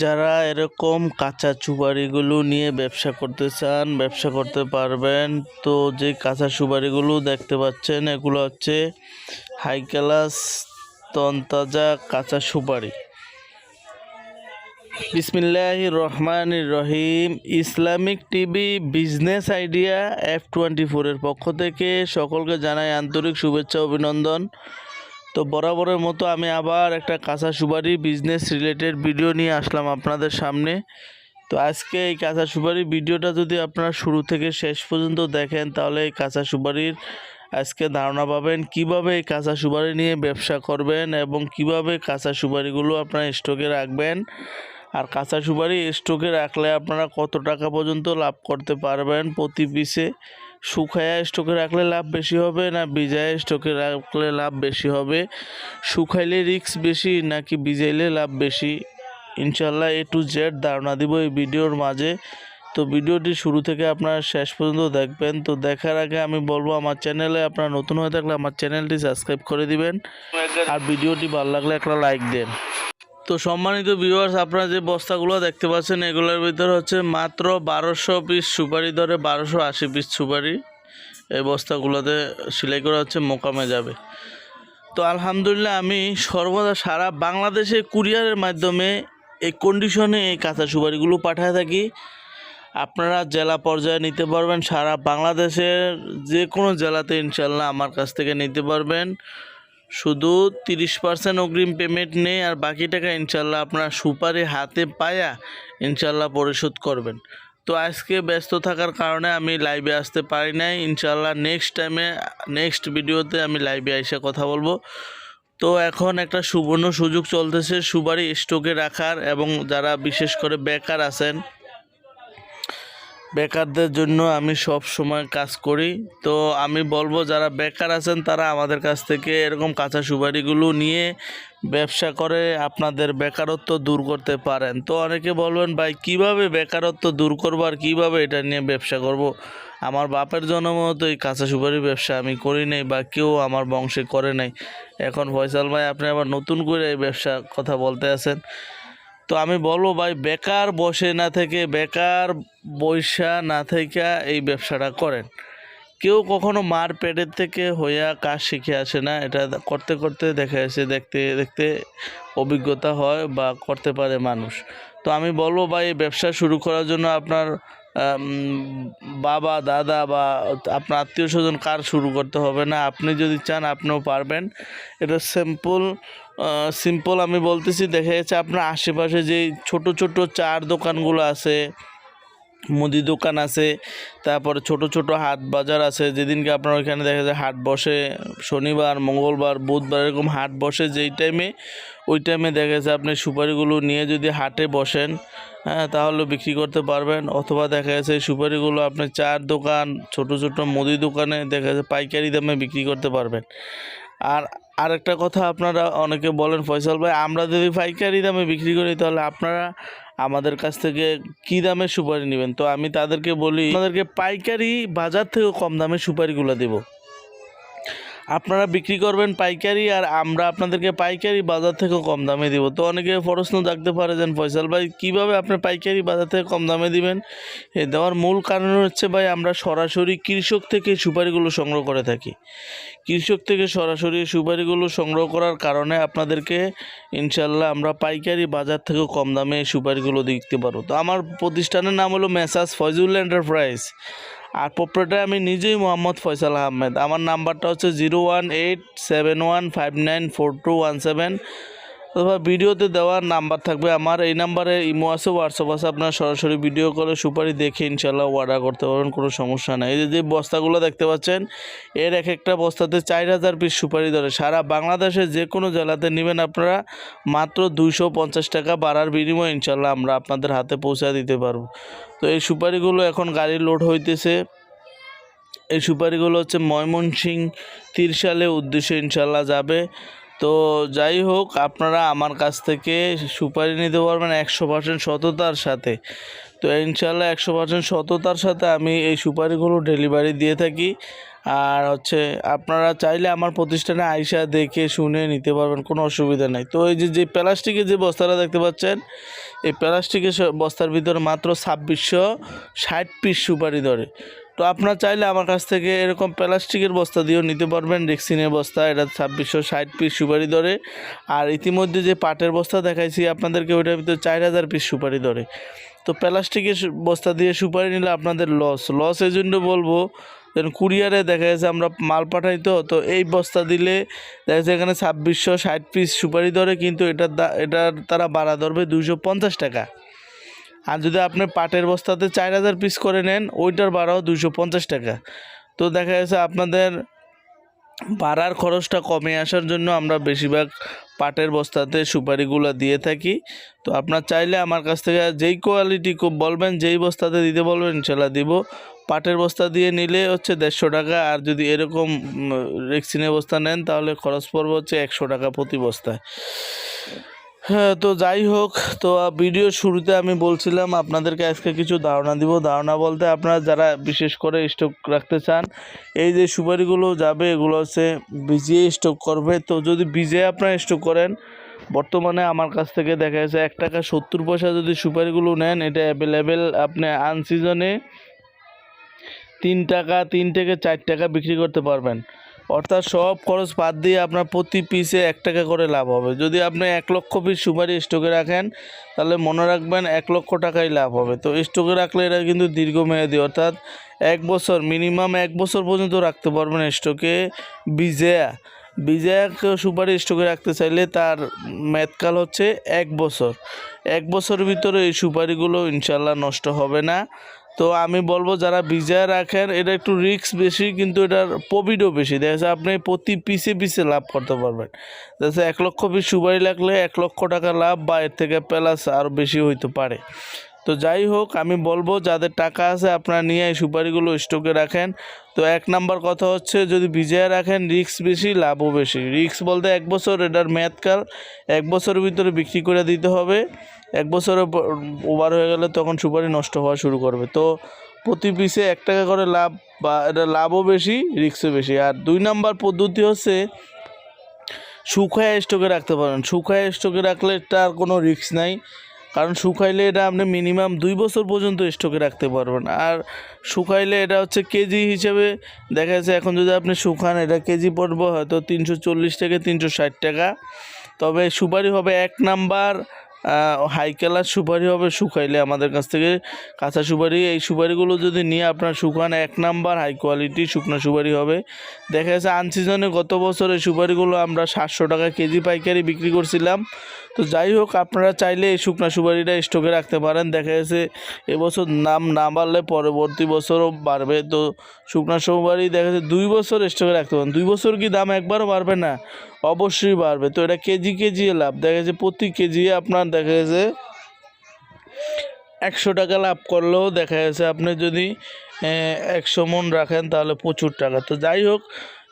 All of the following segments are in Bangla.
যারা এরকম কাঁচা সুপারিগুলো নিয়ে ব্যবসা করতে চান, ব্যবসা করতে পারবেন। তো যে কাঁচা সুপারিগুলো দেখতে পাচ্ছেন, এগুলো হচ্ছে হাই ক্লাস তনতাজা কাঁচা সুপারি। বিসমিল্লাহ রহমান রহিম। Islamic TV business idea F twenty ফোরের পক্ষ থেকে সকলকে জানাই আন্তরিক শুভেচ্ছা, অভিনন্দন। তো বরাবরের মতো আমি আবার একটা কাঁচা সুপারি বিজনেস রিলেটেড ভিডিও নিয়ে আসলাম আপনাদের সামনে। তো আজকে এই কাঁচা সুপারি ভিডিওটা যদি আপনারা শুরু থেকে শেষ পর্যন্ত দেখেন, তাহলে এই কাঁচা সুপারির আজকে ধারণা পাবেন কীভাবে এই কাঁচা সুপারি নিয়ে ব্যবসা করবেন এবং কীভাবে কাঁচা সুপারিগুলো আপনারা স্টকে রাখবেন। আর কাঁচা সুপারি স্টকে রাখলে আপনারা কত টাকা পর্যন্ত লাভ করতে পারবেন প্রতি পিসে শুকায়া স্টকে রাখলে লাভ বেশি হবে না ভিজায় স্টকে রাখলে লাভ বেশি হবে? শুকাইলে রিস্ক বেশি নাকি ভিজাইলে লাভ বেশি? ইনশাল্লাহ এ টু জেড ধারণা দিব এই ভিডিওর মাঝে। তো ভিডিওটি শুরু থেকে আপনারা শেষ পর্যন্ত দেখবেন। তো দেখার আগে আমি বলব, আমার চ্যানেলে আপনারা নতুন হয়ে থাকলে আমার চ্যানেলটি সাবস্ক্রাইব করে দিবেন। আর ভিডিওটি ভালো লাগলে একটা লাইক দেন। তো সম্মানিত ভিউয়ার্স আপনারা যে বস্তাগুলো দেখতে পাচ্ছেন, এগুলোর ভিতরে হচ্ছে মাত্র বারোশো পিস সুপারি ধরে বারোশো আশি পিস সুপারি এই বস্তাগুলোতে সেলাই করা হচ্ছে, মোকামে যাবে। তো আলহামদুলিল্লাহ আমি সর্বদা সারা বাংলাদেশে কুরিয়ারের মাধ্যমে এই কন্ডিশনে এই কাঁচা সুপারিগুলো পাঠায় থাকি। আপনারা জেলা পর্যায়ে নিতে পারবেন, সারা বাংলাদেশের যে কোনো জেলাতে ইনশাল্লাহ আমার কাছ থেকে নিতে পারবেন। শুধু তিরিশ পার্সেন্ট অগ্রিম পেমেন্ট নেই আর বাকি টাকা ইনশাল্লাহ আপনার সুপারি হাতে পায়া ইনশাল্লাহ পরিশোধ করবেন। তো আজকে ব্যস্ত থাকার কারণে আমি লাইভে আসতে পারি নাই। ইনশাল্লাহ নেক্সট টাইমে নেক্সট ভিডিওতে আমি লাইভে এসে কথা বলব। তো এখন একটা সুবর্ণ সুযোগ চলতেছে সুপারি স্টকে রাখার এবং যারা বিশেষ করে বেকার আছেন বেকারদের জন্য আমি সব সময় কাজ করি। তো আমি বলব, যারা বেকার আছেন, তারা আমাদের কাছ থেকে এরকম কাঁচা সুপারিগুলো নিয়ে ব্যবসা করে আপনাদের বেকারত্ব দূর করতে পারেন। তো অনেকে বলবেন, ভাই, কীভাবে বেকারত্ব দূর করব আর কীভাবে এটা নিয়ে ব্যবসা করব। আমার বাপের জন্ম তো এই কাঁচা সুপারি ব্যবসা আমি করি নাই বা কেউ আমার বংশে করে নাই। এখন ফয়সাল ভাই, আপনি আবার নতুন করে এই ব্যবসা কথা বলতে আছেন। তো আমি বলব ভাই, বেকার বসে না থেকে, বেকার বৈশা না থেকে এই ব্যবসাটা করেন। কেউ কখনো মার পেটের থেকে হইয়া কাজ শিখে আসে না। এটা করতে করতে দেখা যাচ্ছে দেখতে দেখতে অভিজ্ঞতা হয় বা করতে পারে মানুষ। তো আমি বলব ভাই, ব্যবসা শুরু করার জন্য আপনার বাবা, দাদা বা আপনার আত্মীয় স্বজন কার শুরু করতে হবে না? আপনি যদি চান আপনিও পারবেন। এটা সিম্পল সিম্পল আমি বলতেছি, দেখা যাচ্ছে আপনার আশেপাশে যে ছোট ছোট চার দোকানগুলো আছে, মুদি দোকান আছে, তারপরে ছোট ছোট হাট বাজার আছে, যেদিনকে আপনার ওইখানে দেখা যায় হাট বসে, শনিবার, মঙ্গলবার, বুধবার, এরকম হাট বসে যেই টাইমে ওই টাইমে দেখা যাচ্ছে আপনি সুপারিগুলো নিয়ে যদি হাটে বসেন হ্যাঁ তাহলে বিক্রি করতে পারবেন। অথবা দেখা যাচ্ছে সুপারিগুলো আপনি চার দোকান, ছোট ছোট মুদি দোকানে দেখা যাচ্ছে পাইকারি দামে বিক্রি করতে পারবেন। আর আরেকটা কথা আপনারা অনেকে বলেন, ফয়সাল ভাই, আমরা যদি পাইকারি দামে বিক্রি করি, তাহলে আপনারা আমাদের কাছ থেকে কি দামে সুপারি নেবেন? তো আমি তাদেরকে বলি আমাদেরকে পাইকারি বাজার থেকেও কম দামে সুপারিগুলো দেব। আপনারা বিক্রি করবেন পাইকারি আর আমরা আপনাদেরকে পাইকারি বাজার থেকেও কম দামে দিব। তো অনেকে প্রশ্ন থাকতে পারে যেন ফয়সাল ভাই, কীভাবে আপনি পাইকারি বাজার থেকে কম দামে দিবেন? এ দেওয়ার মূল কারণ হচ্ছে ভাই, আমরা সরাসরি কৃষক থেকে সুপারিগুলো সংগ্রহ করে থাকি। কৃষক থেকে সরাসরি সুপারিগুলো সংগ্রহ করার কারণে আপনাদেরকে ইনশাল্লাহ আমরা পাইকারি বাজার থেকেও কম দামে সুপারিগুলো দেখতে পারব। তো আমার প্রতিষ্ঠানের নাম হলো মেসাস ফয়জুল এন্টারপ্রাইজ। আর প্রপারেটার আমি নিজেই মোহাম্মদ ফয়সাল আহমেদ। আমার নাম্বারটা হচ্ছে zero one eight seven one five nine four two one seven. অথবা ভিডিওতে দেওয়ার নাম্বার থাকবে আমার। এই নাম্বারে ইমো আছে হোয়াটসঅ্যাপ আছে, আপনার সরাসরি ভিডিও করে সুপারি দেখে ইনশাল্লাহ অর্ডার করতে পারবেন, কোনো সমস্যা নেই। এই যে যে বস্তাগুলো দেখতে পাচ্ছেন, এর এক একটা বস্তাতে চার হাজার পিস সুপারি ধরে। সারা বাংলাদেশে যে কোনো জেলাতে নেবেন আপনারা মাত্র দুইশো পঞ্চাশ টাকা বাড়ার বিনিময়ে ইনশাল্লাহ আমরা আপনাদের হাতে পৌঁছা দিতে পারব। তো এই সুপারিগুলো এখন গাড়ি লোড হইতেছে। এই সুপারিগুলো হচ্ছে ময়মনসিং তিরশালে উদ্দেশ্যে ইনশাল্লাহ যাবে। তো যাই হোক, আপনারা আমার কাছ থেকে সুপারি নিতে পারবেন একশো পার্সেন্ট সততার সাথে। তো ইনশাল্লাহ একশো পার্সেন্ট সততার সাথে আমি এই সুপারিগুলো ডেলিভারি দিয়ে থাকি। আর হচ্ছে, আপনারা চাইলে আমার প্রতিষ্ঠানে আইসা দেখে শুনে নিতে পারবেন, কোনো অসুবিধা নাই। তো এই যে যে প্লাস্টিকের যে বস্তাটা দেখতে পাচ্ছেন, এই প্লাস্টিকের বস্তার ভিতরে মাত্র ছাব্বিশশো ষাট পিস সুপারি ধরে। তো আপনারা চাইলে আমার কাছ থেকে এরকম প্লাস্টিকের বস্তা দিয়েও নিতে পারবেন, রেক্সিনের বস্তা, এটা ছাব্বিশশো ষাট পিস সুপারি ধরে আর ইতিমধ্যে যে পাটের বস্তা দেখাইছি আপনাদেরকে, ওইটার ভিতরে চার হাজার পিস সুপারি ধরে তো প্লাস্টিকের বস্তা দিয়ে সুপারি নিলে আপনাদের লস লস এই জন্য বলব, যেন কুরিয়ারে দেখা যাচ্ছে আমরা মাল পাঠাই তো তো এই বস্তা দিলে দেখা যাচ্ছে এখানে ছাব্বিশশো ষাট পিস সুপারি ধরে কিন্তু এটার দা এটার তারা বাড়া ধরবে দুশো পঞ্চাশ টাকা। আর যদি আপনি পাটের বস্তাতে চার হাজার পিস করে নেন, ওইটার ভাড়াও দুশো পঞ্চাশ টাকা। তো দেখা যাচ্ছে আপনাদের ভাড়ার খরচটা কমে আসার জন্য আমরা বেশিরভাগ পাটের বস্তাতে সুপারিগুলো দিয়ে থাকি। তো আপনার চাইলে আমার কাছ থেকে যেই কোয়ালিটি খুব বলবেন, যেই বস্তাতে দিতে বলবেন ইনশাল্লাহ দিব। পাটের বস্তা দিয়ে নিলে হচ্ছে দেড়শো টাকা, আর যদি এরকম রেক্সিনের বস্তা নেন, তাহলে খরচ পড়বে হচ্ছে একশো টাকা প্রতি বস্তায়। হ্যাঁ তো যাই হোক, তো ভিডিও শুরুতে আমি বলছিলাম আপনাদেরকে আজকে কিছু ধারণা দিব। ধারণা বলতে আপনারা যারা বিশেষ করে স্টক রাখতে চান, এই যে সুপারিগুলো যাবে, এগুলো হচ্ছে ভিজিয়ে স্টক করবে। তো যদি ভিজিয়ে আপনারা স্টক করেন, বর্তমানে আমার কাছ থেকে দেখা যাচ্ছে এক টাকা সত্তর পয়সা যদি সুপারিগুলো নেন, এটা অ্যাভেলেবেল আপনি আনসিজনে তিন টাকা, তিন থেকে চার টাকা বিক্রি করতে পারবেন। অর্থাৎ সব খরচ বাদ দিয়ে আপনার প্রতি পিসে এক টাকা করে লাভ হবে। যদি আপনি এক লক্ষ পিস সুপারি স্টকে রাখেন, তাহলে মনে রাখবেন এক লক্ষ টাকাই লাভ হবে। তো স্টকে রাখলে এটা কিন্তু দীর্ঘমেয়াদী, অর্থাৎ এক বছর মিনিমাম এক বছর পর্যন্ত রাখতে পারবেন স্টকে বিজয়া বিজয়াকে সুপারি স্টকে রাখতে চাইলে তার মেয়াদকাল হচ্ছে এক বছর। এক বছরের ভিতরে এই সুপারিগুলো ইনশাল্লাহ নষ্ট হবে না। তো আমি বলব যারা বিজয় রাখেন, এটা একটু রিক্স বেশি, কিন্তু এটার প্রফিটও বেশি। দেখা যাচ্ছে আপনি প্রতি পিসে পিসে লাভ করতে পারবেন। দেখা এক লক্ষ পিস সুপারি লাগলে এক লক্ষ টাকা লাভ বা এর থেকে প্যালাস আরও বেশি হইতে পারে। তো যাই হোক, আমি বলব যাদের টাকা আছে আপনারা নিয়ে এই সুপারিগুলো স্টকে রাখেন। তো এক নাম্বার কথা হচ্ছে, যদি বিজয় রাখেন, রিস্ক বেশি, লাভও বেশি। রিস্ক বলতে এক বছর এটার মেয়াদকাল এক বছরের ভিতরে বিক্রি করে দিতে হবে। এক বছরে ওভার হয়ে গেলে তখন সুপারি নষ্ট হওয়া শুরু করবে। তো প্রতি পিসে এক টাকা করে লাভ বা এটা লাভও বেশি, রিস্কও বেশি। আর দুই নাম্বার পদ্ধতি হচ্ছে, শুকায় স্টকে রাখতে পারেন। শুকায় স্টকে রাখলে তার কোনো রিস্ক নাই। কারণ শুকাইলে এটা আপনি মিনিমাম দুই বছর পর্যন্ত স্টকে রাখতে পারবেন। আর শুকাইলে এটা হচ্ছে কেজি হিসেবে দেখা যাচ্ছে এখন যদি আপনি শুকান, এটা কেজি পড়ব হয়তো তিনশো চল্লিশ থেকে তিনশো ষাট টাকা। তবে সুপারি হবে এক নাম্বার হাই কালার সুপারি হবে, শুকাইলে আমাদের কাছ থেকে কাঁচা সুপারি। এই সুপারিগুলো যদি নিয়ে আপনার শুকান, এক নাম্বার হাই কোয়ালিটি শুকনো সুপারি হবে। দেখা যাচ্ছে আনসিজনে গত বছর এই সুপারিগুলো আমরা সাতশো টাকা কেজি পাইকারি বিক্রি করছিলাম। তো যাই হোক, আপনারা চাইলে এই শুকনো সুপারিটা স্টকে রাখতে পারেন। দেখা যাচ্ছে এবছর নাম না বাড়লে পরবর্তী বছরও বাড়বে। তো শুকনা সুপারি দেখা যাচ্ছে দুই বছর স্টকে রাখতে পারেন। দুই বছর কি দাম একবারও বাড়বে না? অবশ্যই বাড়বে। তো এটা কেজি কেজি লাভ। দেখা যাচ্ছে প্রতি কেজি আপনার দেখা যাচ্ছে একশো টাকা লাভ করলেও দেখা যাচ্ছে আপনি যদি একশো মন রাখেন তাহলে প্রচুর টাকা। তো যাই হোক,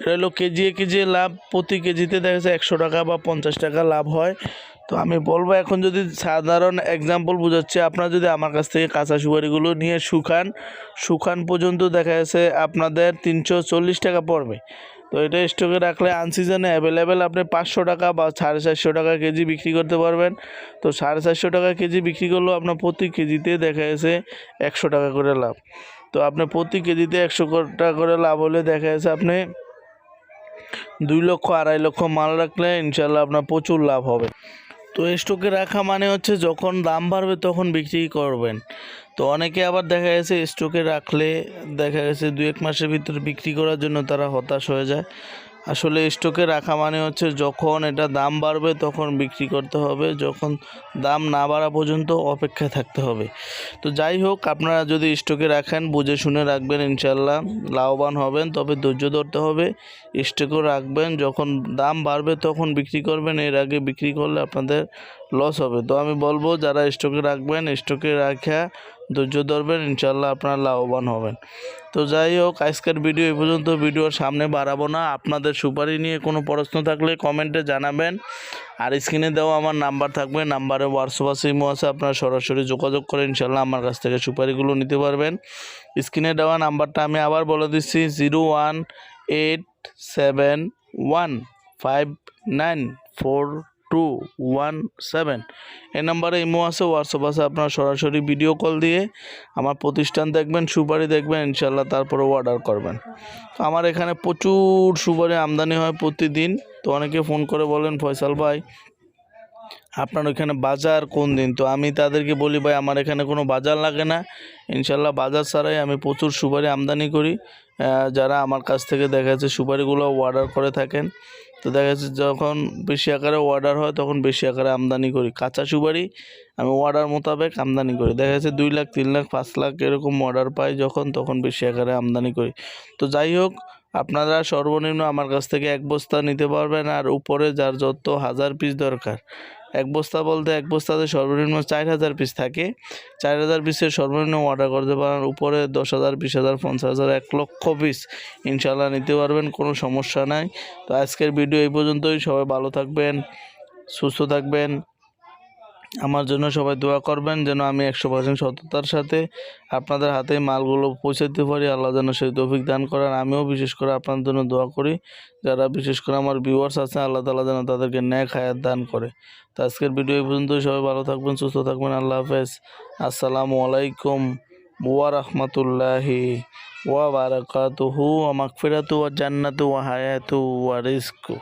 এটা হলো কেজি কেজি লাভ। প্রতি কেজিতে দেখা যাচ্ছে একশো টাকা বা পঞ্চাশ টাকা লাভ হয়। তো আমি বলব এখন যদি সাধারণ এক্সাম্পল বোঝাচ্ছি, আপনারা যদি আমার কাছ থেকে কাঁচা সুপারিগুলো নিয়ে শুকান শুকান পর্যন্ত দেখা যাচ্ছে আপনাদের তিনশো চল্লিশ টাকা পড়বে। তো এটা স্টকে রাখলে আনসিজনে অ্যাভেলেবেল আপনি পাঁচশো টাকা বা সাড়ে চারশো টাকা কেজি বিক্রি করতে পারবেন। তো সাড়ে চারশো টাকা কেজি বিক্রি করলেও আপনার প্রতি কেজিতে দেখা যাচ্ছে একশো টাকা করে লাভ। তো আপনি প্রতি কেজিতে একশো টাকা করে লাভ হলে দেখা যাচ্ছে আপনি দুই লক্ষ, আড়াই লক্ষ মাল রাখলে ইনশাল্লাহ আপনার প্রচুর লাভ হবে। তো স্টকে রাখা মানে হচ্ছে যখন দাম বাড়বে তখন বিক্রি করবেন। তো অনেকে আবার দেখা গেছে স্টকে রাখলে দেখা গেছে দু এক মাসের ভিতরে বিক্রি করার জন্য তারা হতাশ হয়ে যায়। আসলে স্টকে রাখা মানে হচ্ছে যখন এটা দাম বাড়বে তখন বিক্রি করতে হবে, যখন দাম না বাড়া পর্যন্ত অপেক্ষায় থাকতে হবে। তো যাই হোক, আপনারা যদি স্টকে রাখেন, বুঝে শুনে রাখবেন ইনশাল্লাহ লাভবান হবেন, তবে ধৈর্য ধরতে হবে। স্টকেও রাখবেন, যখন দাম বাড়বে তখন বিক্রি করবেন, এর আগে বিক্রি করলে আপনাদের লস হবে। তো আমি বলব, যারা স্টকে রাখবেন স্টকে রাখা ধৈর্য ধরবেন ইনশাল্লাহ আপনারা লাভবান হবেন। তো যাই হোক, আজকের ভিডিও এই পর্যন্ত। ভিডিওর সামনে বাড়াবো না। আপনাদের সুপারি নিয়ে কোনো প্রশ্ন থাকলে কমেন্টে জানাবেন। আর স্ক্রিনে দেওয়া আমার নাম্বার থাকবে। নাম্বারে হোয়াটসঅ্যাপ আছে, ইমো আছে। আপনারা সরাসরি যোগাযোগ করে ইনশাল্লাহ আমার কাছ থেকে সুপারিগুলো নিতে পারবেন। স্ক্রিনে দেওয়া নাম্বারটা আমি আবার বলে দিচ্ছি zero one eight seven one five nine four two one seven এই নাম্বারে ইমো আছে হোয়াটসঅ্যাপ আছে, আপনারা সরাসরি ভিডিও কল দিয়ে আমার প্রতিষ্ঠান দেখবেন, সুপারি দেখবেন ইনশাল্লাহ তারপরে অর্ডার করবেন। তো আমার এখানে প্রচুর সুপারি আমদানি হয় প্রতিদিন, তো অনেকে ফোন করে বলেন, ফয়সাল ভাই, আপনার ওইখানে বাজার কোন দিন? তো আমি তাদেরকে বলি, ভাই, আমার এখানে কোনো বাজার লাগে না। ইনশাল্লাহ বাজার ছাড়াই আমি প্রচুর সুপারি আমদানি করি। যারা আমার কাছ থেকে দেখা যাচ্ছে সুপারিগুলো অর্ডার করে থাকেন তো দেখা যাচ্ছে যখন বেশি আকারে অর্ডার হয়, তখন বেশি আকারে আমদানি করি। কাঁচা সুপারি আমি অর্ডার মোতাবেক আমদানি করি। দেখা যাচ্ছে দুই লাখ, তিন লাখ, পাঁচ লাখ এরকম অর্ডার পাই যখন, তখন বেশি আকারে আমদানি করি। তো যাই হোক, আপনারা সর্বনিম্ন আমার কাছ থেকে এক বস্তা নিতে পারবেন আর উপরে যার যত হাজার পিস দরকার এক বস্তা বলতে এক বস্তাতে সর্বনিম্ন চার হাজার পিস থাকে। চার হাজার পিসের সর্বনিম্ন অর্ডার করতে পারেন উপরে দশ হাজার, বিশ হাজার, পঞ্চাশ হাজার, এক লক্ষ পিস ইনশাল্লাহ নিতে পারবেন, কোনো সমস্যা নাই। তো আজকের ভিডিও এই পর্যন্তই। সবাই ভালো থাকবেন, সুস্থ থাকবেন। আমার জন্য সবাই দোয়া করবেন যেন আমি একশো পার্সেন্ট সততার সাথে আপনাদের হাতে মালগুলো পৌঁছাতে পারি। আল্লাহ যেন সেই তৌফিক দান করেন। আমিও বিশেষ করে আপনার জন্য দোয়া করি। যারা বিশেষ করে আমার ভিউয়ার্স আছে আল্লাহ তালা যেন তাদেরকে ন্যাক হায়াত দান করে। তো আজকের ভিডিও এই পর্যন্ত সবাই ভালো থাকবেন, সুস্থ থাকবেন। আল্লাহ হাফেজ। আসসালামু আলাইকুম ওয়া রাহমাতুল্লাহি ওয়া বারাকাতুহু। ওয়া মাগফিরাতু ওয়া জান্নাতু ওয়া হায়াতু ওয়া রিজকু।